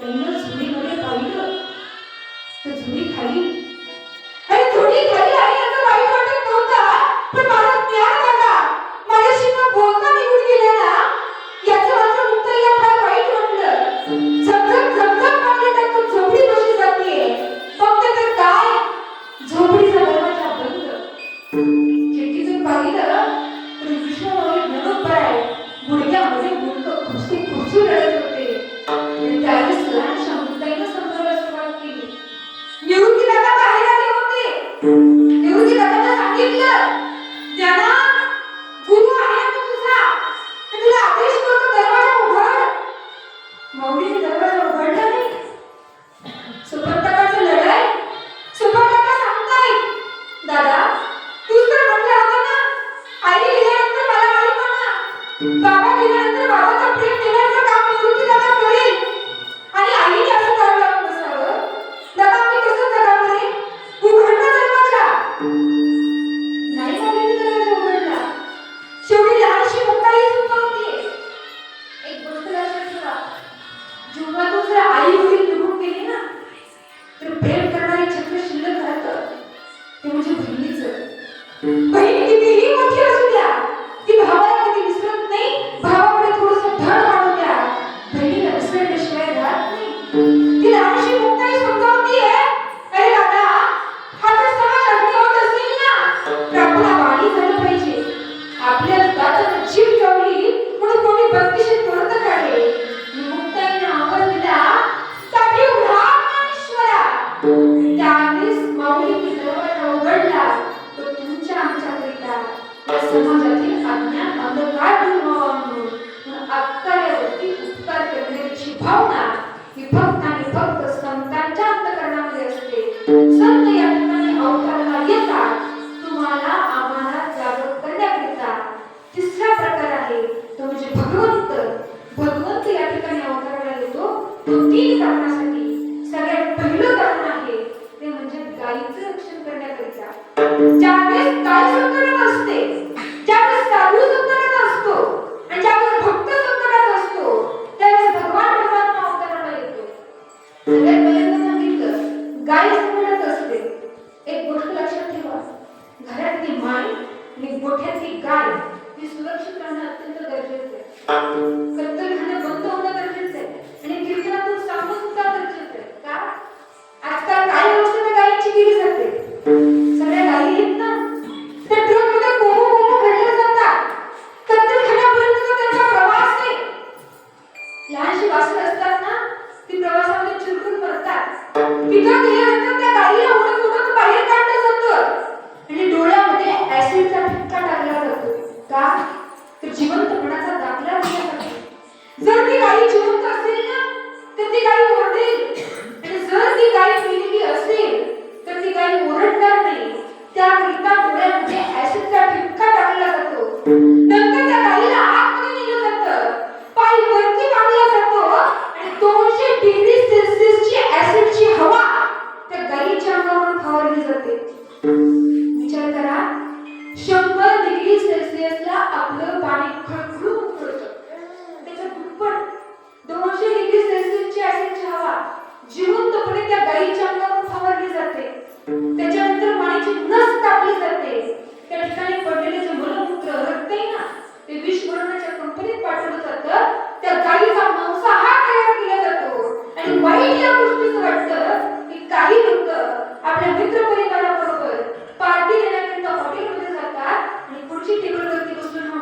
त्यांना झुडीमध्ये पाहिलं. तर झुडी खाली तर जिवंत कोणाचा दाखला जर ती गाई जिवंत असेल ना तर ती गाई ओरडेल. आणि जर ती गाई मेलेली असेल तर ती गाई ओरडणार नाही. त्याकरिता डोळ्यामध्ये ऍसिडचा ठिपका टाकला जातो. नंतर त्या गाईला आतमध्ये नेलं जातं. पाय वरती बांधला जातो. आणि दोनशे डिग्री सेल्सिअसची ऍसिडची हवा त्या गाईच्या अंगावर फवारली जाते. या गोष्टीच वाटतं की काही लोक आपल्या मित्र परिवाराबरोबर पार्टी देण्याकरिता हॉटेलमध्ये जातात आणि पुढची टेबलवरती बसून